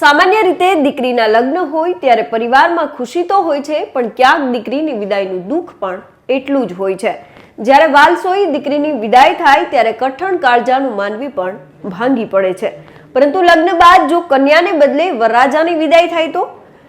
સામાન્ય રીતે દીકરીના લગ્ન હોય ત્યારે પરિવારમાં ખુશી તો હોય છે, પણ ક્યાંક દીકરીની વિદાયનું દુઃખ પણ એટલું જ હોય છે. જ્યારે વાલસોઈ દીકરીની વિદાય થાય ત્યારે કઠણ કાળજાનું માનવી પણ ભાંગી પડે છે. પરંતુ લગ્ન બાદ જો કન્યાને બદલે વરરાજાની વિદાય થાય તો?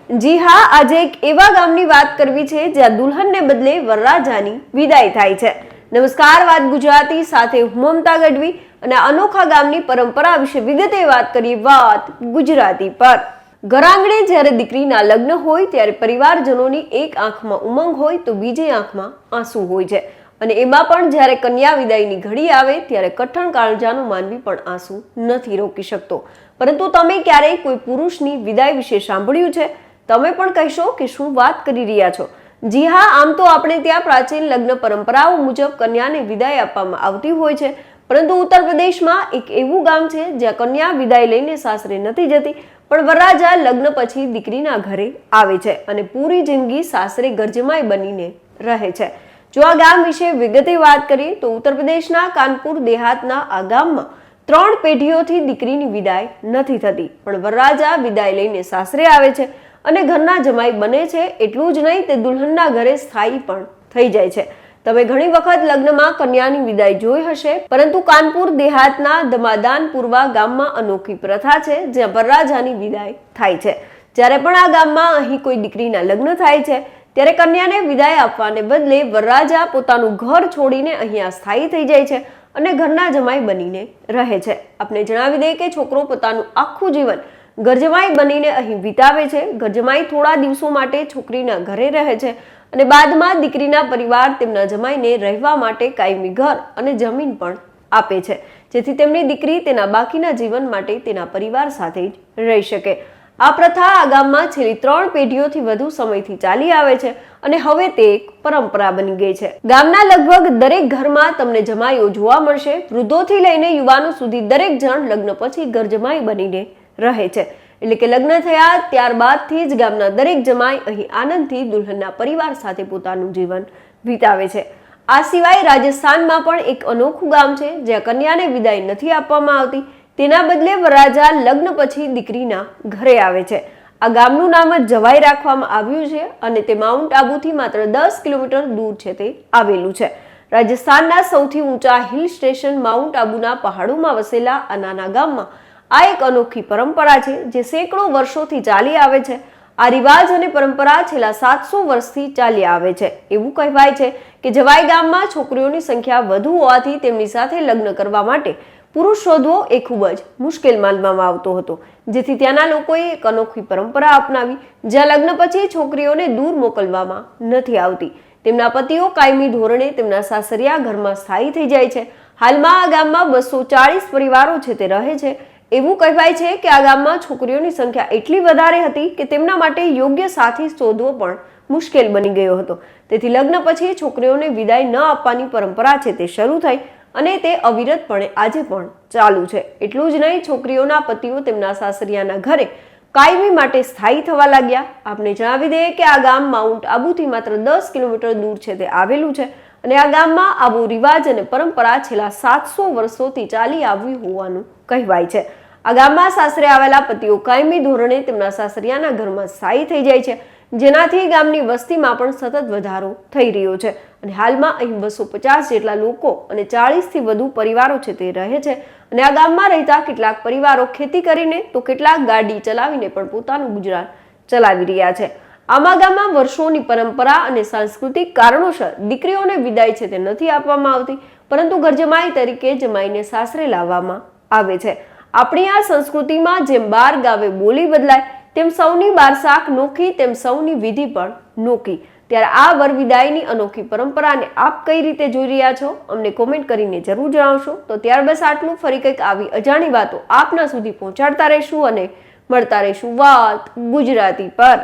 જી હા, આજે એક એવા ગામની વાત કરવી છે જ્યાં દુલ્હનને બદલે વરરાજાની વિદાય થાય છે. નમસ્કાર, વાત ગુજરાતી, સાથે હું મમતા ગઢવી. અને અનોખા ગામની પરંપરા વિશે વિગતે વાત કરી વાત ગુજરાતી પર. ઘરાંગણે જ્યારે દીકરીના લગ્ન હોય ત્યારે પરિવારજનોની એક આંખમાં ઉમંગ હોય તો બીજી આંખમાં આંસુ હોય છે. અને એમાં પણ જ્યારે કન્યા વિદાયની ઘડી આવે ત્યારે કઠણ કાળજાનું માનવી પણ આંસુ નથી રોકી શકતો. પરંતુ તમે ક્યારેય કોઈ પુરુષની વિદાય વિશે સાંભળ્યું છે? તમે પણ કહેશો કે શું વાત કરી રહ્યા છો? જી હા, આમ તો આપણે ત્યાં પ્રાચીન લગ્ન પરંપરાઓ મુજબ કન્યાને વિદાય આપવામાં આવતી હોય છે. પરંતુ ઉત્તર પ્રદેશમાં એક એવું ગામ છે જ્યાં કન્યા વિદાય લઈને સાસરે નથી જતી, પણ વરરાજા લગ્ન પછી દીકરીના ઘરે આવે છે અને પૂરી જિંદગી સાસરે ગરજમાય બનીને રહે છે. જો આ ગામ વિશે વિગતે વાત કરીએ તો ઉત્તર પ્રદેશના કાનપુર દેહાતના આ ગામમાં ત્રણ પેઢીઓથી દીકરીની વિદાય નથી થતી, પણ વરરાજા વિદાય લઈને સાસરે આવે છે અને ઘરના જમાઈ બને છે એટલું જ નહીં તે દુલ્હનના ઘરે સ્થાયી પણ થઈ જાય છે. તમે ઘણી વખત લગ્નમાં કન્યાની વિદાય જોઈ હશે, પરંતુ કાનપુર દેહાતના ધમાદાનપુરવા ગામમાં અનોખી પ્રથા છે, જ્યાં વરરાજાની વિદાય થાય છે. જ્યારે પણ આ ગામમાં અહીં કોઈ દીકરીના લગ્ન થાય છે, ત્યારે કન્યાને વિદાય આપવાને બદલે વરરાજા પોતાનું ઘર છોડીને અહીંયા સ્થાયી થઈ જાય છે અને ઘરના જમાઈ બનીને રહે છે. આપણે જણાવી દઈએ કે છોકરો પોતાનું આખું જીવન ગરજમાઈ બનીને અહીં વિતાવે છે. ગરજમાઈ થોડા દિવસો માટે છોકરીના ઘરે રહે છે અને બાદમાં દીકરીના પરિવાર તેમના જમાઈને રહેવા માટે કાયમી ઘર અને જમીન પણ આપે છે. જેથી તેમની દીકરી તેના બાકીના જીવન માટે તેના પરિવાર સાથે જ રહી શકે. આ પ્રથા આ ગામમાં છેલ્લી ત્રણ પેઢીઓથી વધુ સમયથી ચાલી આવે છે અને હવે તે એક પરંપરા બની ગઈ છે. ગામના લગભગ દરેક ઘરમાં તમને જમાઈઓ જોવા મળશે. વૃદ્ધોથી લઈને યુવાનો સુધી દરેક જણ લગ્ન પછી ઘર જમાઈ બનીને રહે છે. એટલે કે લગ્ન થયા ત્યારબાદથી જ ગામના દરેક જમાઈ અહીં આનંદથી દુલ્હનના પરિવાર સાથે પોતાનું જીવન વિતાવે છે. આ સિવાય રાજસ્થાનમાં પણ એક અનોખું ગામ છે, જ્યાં કન્યાને વિદાય નથી આપવામાં આવતી. તેના બદલે વરરાજા લગ્ન પછી દીકરીના ઘરે આવે છે. આ ગામનું નામ જ જવાઈ રાખવામાં આવ્યું છે અને તે માઉન્ટ આબુથી માત્ર દસ કિલોમીટર દૂર છે તે આવેલું છે. રાજસ્થાનના સૌથી ઊંચા હિલ સ્ટેશન માઉન્ટ આબુના પહાડોમાં વસેલા આ નાના ગામમાં આ એક અનોખી પરંપરા છે જે સેંકડો વર્ષોથી ચાલી આવે છે. આ રિવાજ અને પરંપરા છેલ્લા સાતસો વર્ષથી ચાલી આવે છે. એવું કહેવાય છે કે જવાઈ ગામમાં છોકરીઓની સંખ્યા વધુ હોવાથી તેમની સાથે લગ્ન કરવા માટે પુરુષ શોધવો એ ખૂબ જ મુશ્કેલ માનવામાં આવતો હતો. જેથી ત્યાંના લોકોએ એક અનોખી પરંપરા અપનાવી, જ્યાં લગ્ન પછી છોકરીઓને દૂર મોકલવામાં નથી આવતી. તેમના પતિઓ કાયમી ધોરણે તેમના સાસરિયા ઘરમાં સ્થાયી થઈ જાય છે. હાલમાં આ ગામમાં બસો ચાળીસ પરિવારો છે તે રહે છે. એવું કહેવાય છે કે આ ગામમાં છોકરીઓની સંખ્યા એટલી વધારે હતી કે તેમના માટે યોગ્ય સાથી શોધવો પણ મુશ્કેલ બની ગયો હતો. તેથી લગ્ન પછી છોકરીઓને વિદાય ન આપવાની પરંપરા છે તે શરૂ થઈ અને તે અવિરતપણે આજે પણ ચાલુ છે. એટલું જ નહીં, છોકરીઓના પતિઓ તેમના સાસરિયાના ઘરે કાયમી માટે સ્થાયી થવા લાગ્યા. આપને જણાવી દઈએ કે આ ગામ માઉન્ટ આબુથી માત્ર દસ કિલોમીટર દૂર છે તે આવેલું છે. અને આ ગામમાં આવો રિવાજ અને પરંપરા છેલ્લા સાતસો વર્ષોથી ચાલી આવી હોવાનું કહેવાય છે. આ ગામમાં સાસરે આવેલા પતિઓ કાયમી ધોરણે તેમના સાસરિયાના ઘરમાં સ્થાયી થઈ જાય છે, જેનાથી ગામની વસ્તીમાં પણ સતત વધારો થઈ રહ્યો છે. અને હાલમાં અહીં બસો પચાસ જેટલા લોકો અને ચાળીસથી વધુ પરિવારો છે તે રહે છે. અને આ ગામમાં રહેતા કેટલાક પરિવારો ખેતી કરીને તો કેટલાક ગાડી ચલાવીને પણ પોતાનું ગુજરાન ચલાવી રહ્યા છે. આમા ગામમાં વર્ષોની પરંપરા અને સાંસ્કૃતિક કારણોસર દીકરીઓને વિદાય છે તે નથી આપવામાં આવતી, પરંતુ ઘરજમાઈ તરીકે જમાઈને સાસરે લાવવામાં આવે છે. આપણી આ સંસ્કૃતિમાં જેમ બાર ગાવે બોલી બદલાય, તેમ સૌની બારસાક નોખી, તેમ સૌની વિધિ પણ નોખી. ત્યારે આ વર વિદાયની અનોખી પરંપરાને આપ કઈ રીતે જોઈ રહ્યા છો? અમને કોમેન્ટ કરીને જરૂર જણાવશો. તો ત્યાર બસ આટલું. ફરી કંઈક આવી અજાણી વાતો આપના સુધી પહોંચાડતા રહીશું અને મળતા રહીશું વાત ગુજરાતી પર.